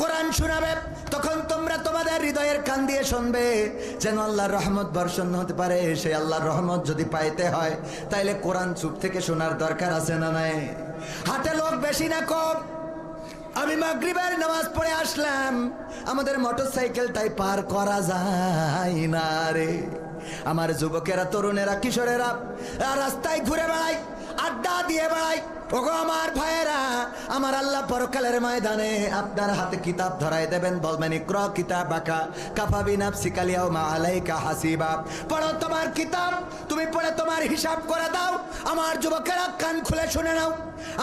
কোরআন শোনাবে, তখন তোমরা তোমাদের হৃদয়ের কান দিয়ে শুনবে যেন আল্লাহর রহমত বর্ষণ হতে পারে। সেই আল্লাহর রহমত যদি পাইতে হয়, তাইলে কোরআন চুপ থেকে শোনার দরকার আছে না নাই? হাতে লোক বেশি না কম। আমি মাগরিবের নামাজ পড়ে আসলাম, আমাদের মোটর সাইকেলটাই পার করা যায় না রে। আমার যুবকেরা, তরুণেরা, কিশোরেরা রাস্তায় ঘুরে বেড়ায়, আড্ডা দিয়ে বেড়ায় ওগো আমার ভাইয়েরা, আমার আল্লাহ পরকালের ময়দানে আপনার হাতে কিতাব ধরাই দেবেন। বলবেন ক্র কিতাব বাকা কাফাবি নাফসি কালিয়াও মা আলাইকা হাসিবা। পড়ো তোমার কিতাব, তুমি পড়ে তোমার হিসাব করে দাও। আমার যুবকেরা কান খুলে শুনে নাও।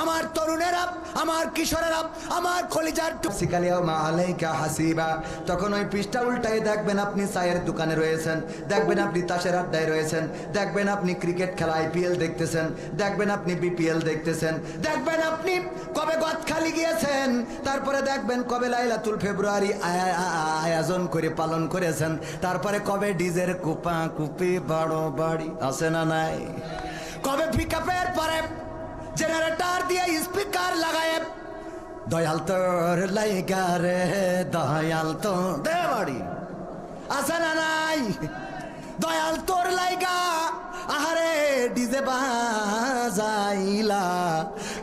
আমার তরুণেরা, আমার কিশোরেরা, আমার কলিজার সিকালিয়াও মা আলাইকা হাসিবা। তখন ওই পৃষ্ঠা উল্টাই দেখবেন আপনি চায়ের দোকানে রয়েছেন, দেখবেন আপনি তাসের আড্ডায় রয়েছেন, দেখবেন আপনি ক্রিকেট খেলা আইপিএল দেখতেছেন, দেখবেন আপনি বিপিএল দেখতেছেন, দেখবেন আপনি কবে গদ খালি গিয়েছেন, তারপরে দেখবেন কবে লাইলাতুল ফেব্রুয়ারি আয়োজন করে পালন করেছেন, তারপরে কবে ডিজের কুপা কুপি বড় বাড়ি আছে না নাই? কবে পিকআপের পরে জেনারেটর দিয়ে স্পিকার লাগায়। দয়াল তোর লাইগা রে দয়াল তো দে বাড়ি আছে না নাই? দয়াল তোর লাইগা, আহারে ডিজে বাজাইলা।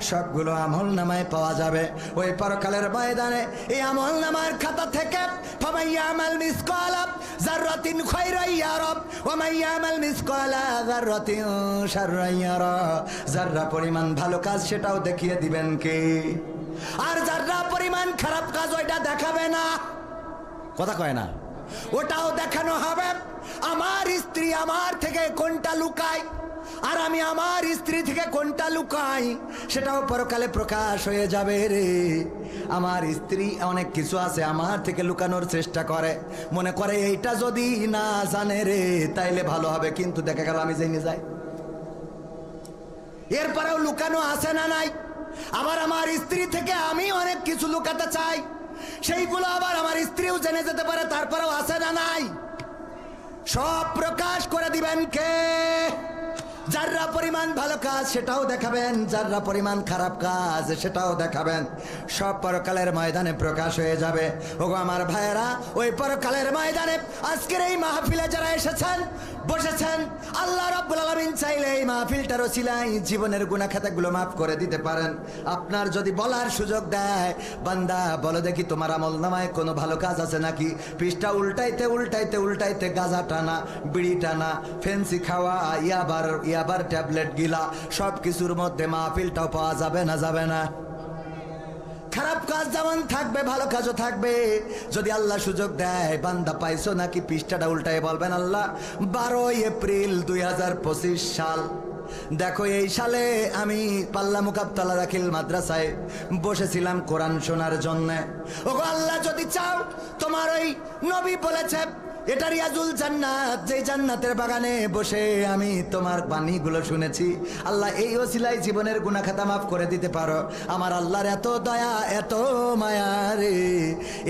সবগুলো আমল নামায় পাওয়া যাবে। ওই পরকালের ময়দানে এই আমল নামার খাতা থেকে ফামাইয়া আমাল আমাল মিসকালা জাররাতিন শাররাইয়ারা জাররা পরিমাণ ভালো কাজ সেটাও দেখিয়ে দিবেন কে? আর যারা পরিমাণ খারাপ কাজ ওইটা দেখাবে না। কথা কয় না। ওটাও দেখানো হবে। আমার স্ত্রী আমার থেকে কোনটা লুকায়? আর আমি আমার স্ত্রী থেকে কোনটা লুকাই? সেটাও পরকালে প্রকাশ হয়ে যাবে রে। আমার স্ত্রী অনেক কিছু আছে আমার থেকে লুকানোর চেষ্টা করে। মনে করে এইটা যদি না জানে রে, তাইলে ভালো হবে। কিন্তু দেখা গেল আমি জেনে যাই। এরপরেও লুকানো আছে না নাই? আবার আমার স্ত্রী থেকে আমি অনেক কিছু লুকাতে চাই। সেইগুলো আবার আমার স্ত্রীও জেনে যেতে পারে, তারপরেও আছে না নাই? সব প্রকাশ করে দিবেন কে? যাররা পরিমাণ ভালো কাজ, সেটাও দেখাবেন। যাররা পরিমাণ খারাপ কাজ, সেটাও দেখাবেন। সব পরকালের ময়দানে প্রকাশ হয়ে যাবে। ওগো আমার ভাইয়েরা, ওই পরকালের ময়দানে আজকের এই মাহফিলে যারা এসেছেন, বসেছেন, আল্লাহ রাব্বুল আলামিন চাইলে এই মাহফিলটার ওসিলাই জীবনের গুনাহ খাতাগুলো মাফ করে দিতে পারেন। আপনার যদি বলার সুযোগ দেয়, বান্দা, বলো দেখি তোমার আমল নামায় কোনো ভালো কাজ আছে নাকি? পৃষ্ঠা উল্টাইতে উল্টাইতে উল্টাইতে গাজা টানা, বিড়ি টানা, ফেন্সি খাওয়া ইয়াবার ইয়াবার ট্যাবলেট গিলা, সব কিছুর মধ্যে মাহফিলটাও পাওয়া যাবে না যাবে না? খারাপ কাজ যেমন থাকবে, ভালো কাজও থাকবে। যদি আল্লাহ সুযোগ দেয়, বান্দা পাইছো নাকি? পৃষ্ঠাটা উল্টায় বলবেন আল্লাহ। বারোই এপ্রিল দুই হাজার পঁচিশ সাল। দেখো এই সালে আমি পাল্লা মুকাবতলা রাখিল মাদ্রাসায় বসেছিলাম কোরআন শোনার জন্য। ওগো আল্লাহ যদি চাও, তোমার ওই নবী বলেছে এটা রিয়াজুল জান্নাত, যে জান্নাতের বাগানে বসে আমি তোমার বাণীগুলো শুনেছি। আল্লাহ এই ওসিলাই জীবনের খাতা মাফ করে দিতে পারো। আমার আল্লাহর এত দয়া, এত মায়া রে।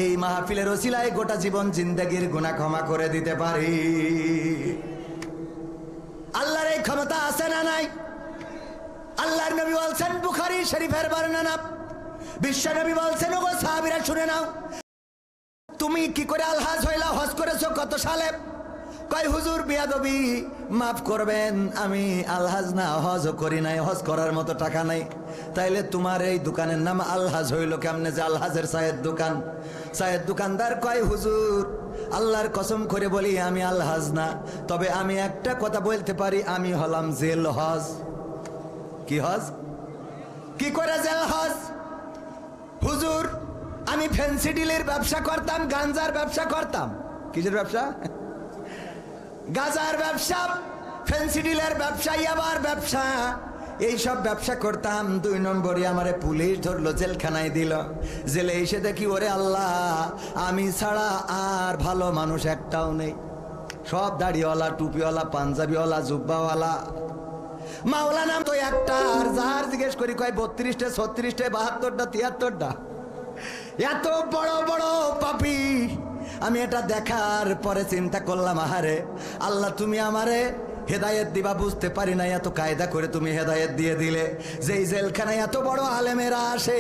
এই মাহফিলের ওসিলায় গোটা জীবন জিন্দগির গুনাহ ক্ষমা করে দিতে পারি। আল্লাহর এই ক্ষমতা আছে না নাই? আল্লাহর নবী বলছেন, বুখারি শরীফের বর্ণনা। বিশ্ব নবী বলছেন, ওগো সাহাবীরা, শুনে নাও। তুমি কি করে আলহাজ হইলা, হজ করেছ, কত সালে? কয়, হুজুর, বিয়াদবি মাফ করবেন, আমি আলহাজ না হজ করি নাই, হজ করার মতো টাকা নাই। তাইলে তোমার এই দোকানের নাম আলহাজ হইল কেমনে যে আলহাজের চায়ের দোকান? চায়ের দোকানদার কয়, হুজুর, আল্লাহর কসম করে বলি, আমি আলহাজ না। তবে আমি একটা কথা বলতে পারি, আমি হলাম জেল হজ। কি হজ? কি করে জেল হজ? হুজুর আমি ফ্যান্সি ডিলের ব্যবসা করতাম গাঞ্জার ব্যবসা করতাম। কিসের ব্যবসা? গাজার ব্যবসা ফ্যান্সি ডিলের ব্যবসা ইয়াবার ব্যবসা। এইসব ব্যবসা করতাম, দুই নম্বরে আমারে পুলিশ ধরলো, জেলখানায় দিল। জেলে এসে দেখি, ওরে আল্লাহ, আমি ছাড়া আর ভালো মানুষ একটাও নেই। সব দাড়িওয়ালা, টুপিওয়ালা, পাঞ্জাবিওয়ালা, জুব্বাওয়ালা। মাওলানা তো একটা আর যাহার জিজ্ঞেস করি, কয়, বত্রিশটা, ছত্রিশটা, বাহাত্তরটা, তিয়াত্তরটা? এত বড় বড় পাপি। আমি এটা দেখার পরে চিন্তা করলাম আহারে আল্লাহ তুমি আমারে হেদায়েত দিবা বুঝতে পারি না এত কায়দা করে তুমি হেদায়েত দিয়ে দিলে। যেই জেলখানায় এত বড় আলেমেরা আসে,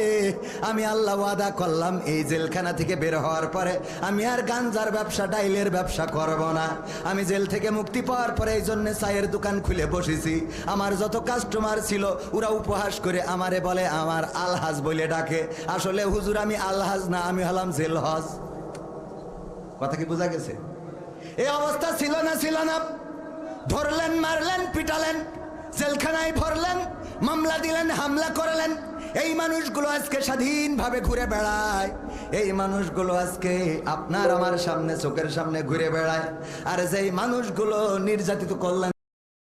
আমি আল্লাহ ওয়াদা করলাম, এই জেলখানা থেকে বের হওয়ার পরে আমি আর গাঞ্জার ব্যবসা, ডাইলের ব্যবসা করব না। আমি জেল থেকে মুক্তি পাওয়ার পরে এই জন্য চায়ের দোকান খুলে বসেছি। আমার যত কাস্টমার ছিল, ওরা উপহাস করে আমারে বলে, আমার আলহাজ বলে ডাকে। আসলে হুজুর, আমি আলহাজ না, আমি হলাম জেল হজ কথা কি বোঝা গেছে? এই অবস্থা ছিল না ছিল না। ধরলেন মারলেন, পিটালেন, জেলখানায় ভরলেন, মামলা দিলেন, হামলা করলেন। এই মানুষগুলো আজকে স্বাধীনভাবে ঘুরে বেড়ায়। এই মানুষগুলো আজকে আপনার আমার সামনে, চোখের সামনে ঘুরে বেড়ায়। আর যেই মানুষগুলো নির্যাতিত করলেন